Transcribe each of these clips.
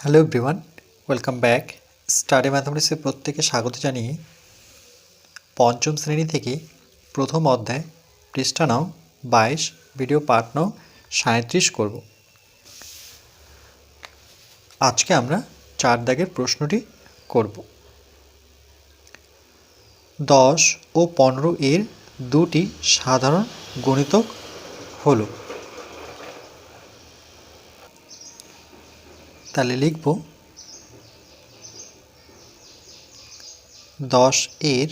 Hello everyone welcome back study ম্যাথামেটিক্সে প্রত্যেকে স্বাগত জানিয়ে পঞ্চম শ্রেণি থেকে প্রথম অধ্যায় পৃষ্ঠা নাও বাইশ ভিডিও পার্ট নাও সাঁত্রিশ করব। আজকে আমরা চার দাগের প্রশ্নটি করব। দশ ও পনেরো এর দুটি সাধারণ গণিতক হলো তাহলে লিখব দশ এর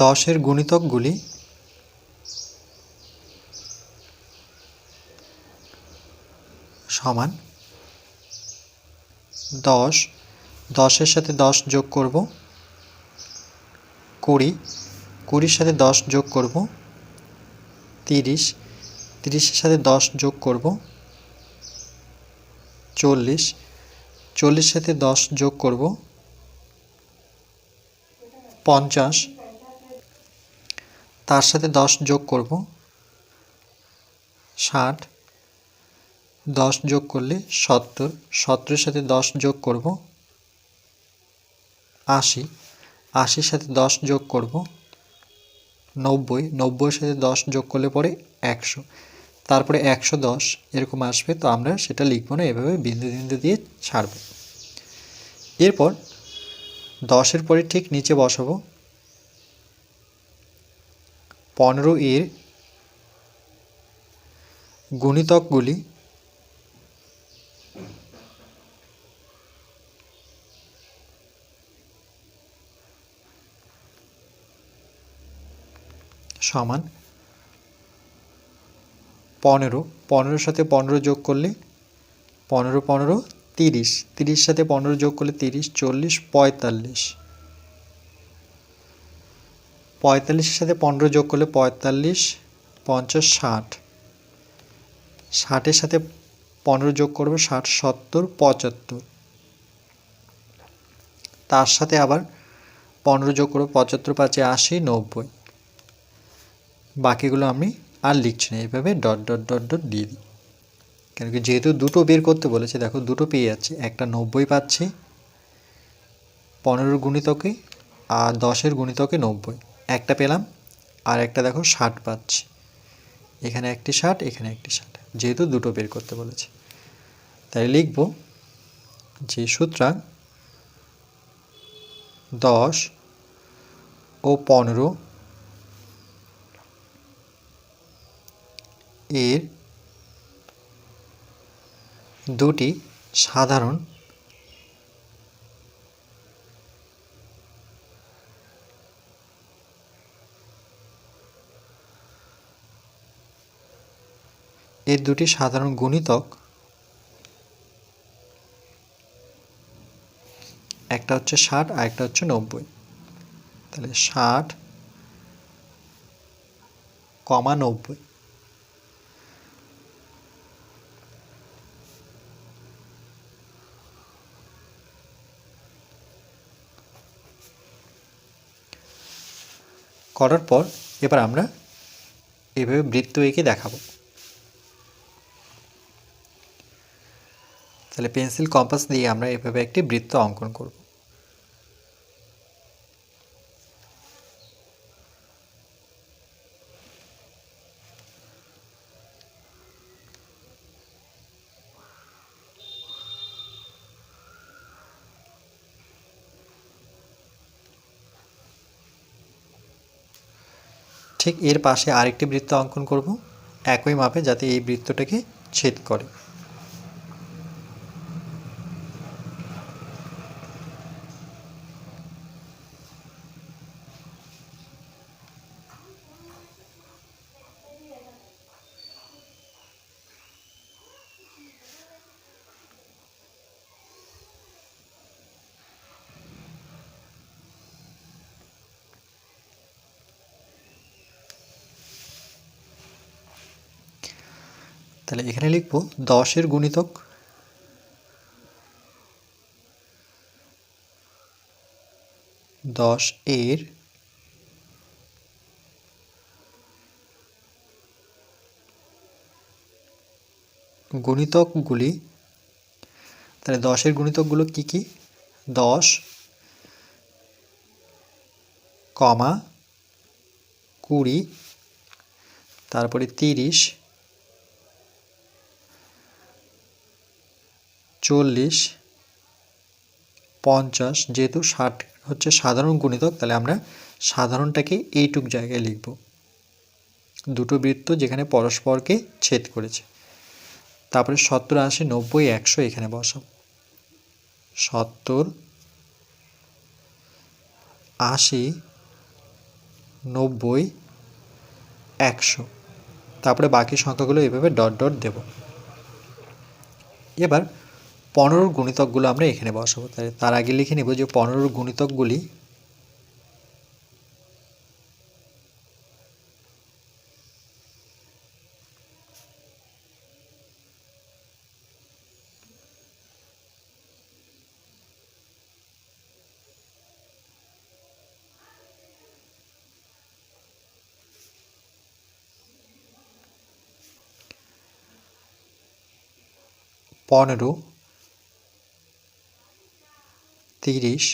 দশের গুণিতকগুলি সমান দশ দশের সাথে দশ যোগ করব কুড়ি, কুড়ির সাথে দশ যোগ করব, তিরিশ, তিরিশের সাথে দশ যোগ করব, চল্লিশ চল্লিশ সাথে দশ যোগ করব, পঞ্চাশ, তার সাথে দশ যোগ করব, ষাট, দশ যোগ করলে সত্তর, সত্তরের সাথে দশ যোগ করব, আশি আশির সাথে দশ যোগ করব নব্বই, নব্বইয়ের সাথে দশ যোগ করলে পরে একশো। তারপরে একশো দশ এরকম আসবে, তো আমরা সেটা লিখব না, এভাবে বিন্দু বিন্দু দিয়ে ছাড়ব। এরপর দশের পরে ঠিক নিচে বসাবো। পনেরো এর গুণিতকগুলি সমান পনেরো। পনেরোর সাথে পনেরো যোগ করলে পনেরো পনেরো, তিরিশ। তিরিশ সাথে পনেরো যোগ করলে তিরিশ, চল্লিশ, পঁয়তাল্লিশ। পঁয়তাল্লিশের সাথে পনেরো যোগ করলে পঁয়তাল্লিশ, পঞ্চাশ, ষাট। ষাটের সাথে পনেরো যোগ করব ষাট, সত্তর, পঁচাত্তর। তার সাথে আবার পনেরো যোগ করব পঁচাত্তর পাঁচে আশি, নব্বই। বাকিগুলো আমি আর লিখছি না, এইভাবে ডট ডট ডট ডট দিয়ে দিই। কেন কি যেহেতু দুটো বের করতে বলেছে, দেখো দুটো পেয়ে যাচ্ছে, একটা নব্বই পাচ্ছি, পনেরোর গুণিতকে আর দশের গুণিতকে নব্বই। একটা পেলাম, আর একটা দেখো ষাট পাচ্ছি। এখানে একটি ষাট, এখানে একটি ষাট, যেহেতু দুটো বের করতে বলেছে। তাই লিখব যে সুতরাং দশ ও পনেরো এর দুটি সাধারণ এর দুটি সাধারণ গুণিতক। একটা হচ্ছে ষাট আর একটা হচ্ছে নব্বই। তাহলে ষাট কমা নব্বই। করার পর এবার আমরা এভাবে বৃত্ত এঁকে দেখাবো। তাহলে পেন্সিল, কম্পাস দিয়ে আমরা এভাবে একটি বৃত্ত অঙ্কন করব। ঠিক এর পাশে আরেকটি বৃত্ত অঙ্কন করব একই মাপে যাতে এই বৃত্তটাকে ছেদ করে। তাহলে এখানে লিখব দশের গুণিতক দশ এর গুণিতকগুলি, তাহলে দশের গুণিতকগুলো কি কি? দশ কমা কুড়ি, তারপরে তিরিশ চল্লিশ, পঞ্চাশ, যেহেতু ষাট হচ্ছে সাধারণ গুণিতক, তাহলে আমরা সাধারণটাকে এইটুক জায়গায় লিখব। দুটো বৃত্ত যেখানে পরস্পরকে ছেদ করেছে। তারপরে সত্তর আশি, নব্বই, একশো এখানে বসাব সত্তর আশি, নব্বই, একশো। তারপরে বাকি সংখ্যাগুলো এভাবে ডট ডট দেব। এবার পনেরোর গুণিতকগুলো আমরা এখানে বসাবো। তাই তার আগে লিখে নেব যে পনেরোর গুণিতকগুলি পনেরো তিরিশ,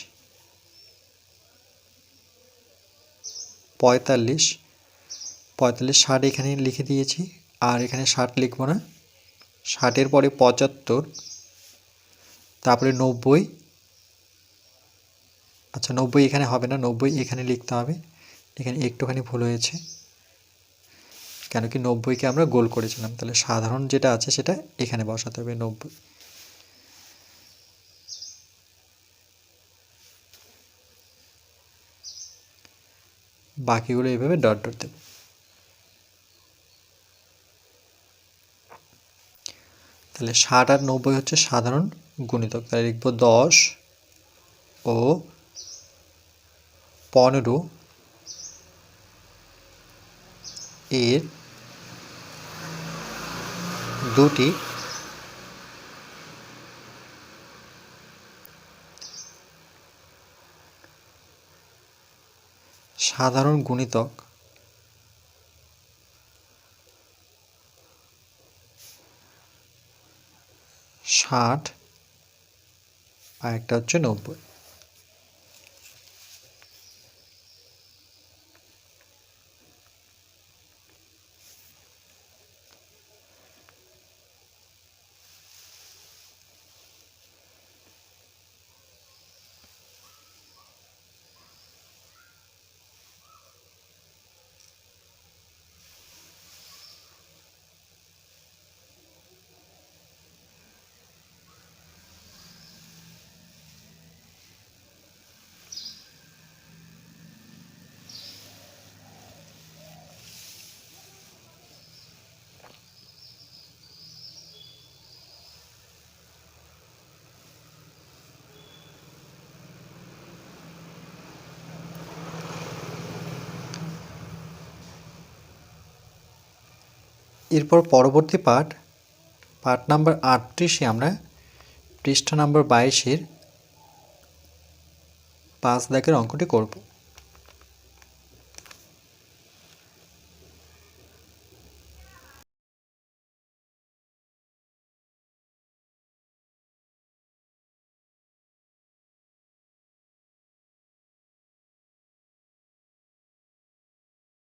পঁয়তাল্লিশ পঁয়তাল্লিশ ষাট এখানে লিখে দিয়েছি, আর এখানে ষাট লিখব না। ষাটের পরে পঁচাত্তর, তারপরে নব্বই। আচ্ছা নব্বই এখানে হবে না, নব্বই এখানে লিখতে হবে। এখানে একটুখানি ভুল হয়েছে। কেন কি নব্বইকে আমরা গোল করেছিলাম, তাহলে সাধারণ যেটা আছে সেটা এখানে বসাতে হবে, নব্বই। বাকিগুলো এইভাবে ডট ডট দেব। তাহলে ষাট আর নব্বই হচ্ছে সাধারণ গুণিতক। তাহলে লিখব দশ ও পনেরো এর দুটি সাধারণ গুণিতক। ষাট আর একটা হচ্ছে নব্বই। এরপর পরবর্তী পাঠ পাঠ নাম্বার আটত্রিশে আমরা পৃষ্ঠা নাম্বার বাইশের পাঁচ দাগের অঙ্কটি করব।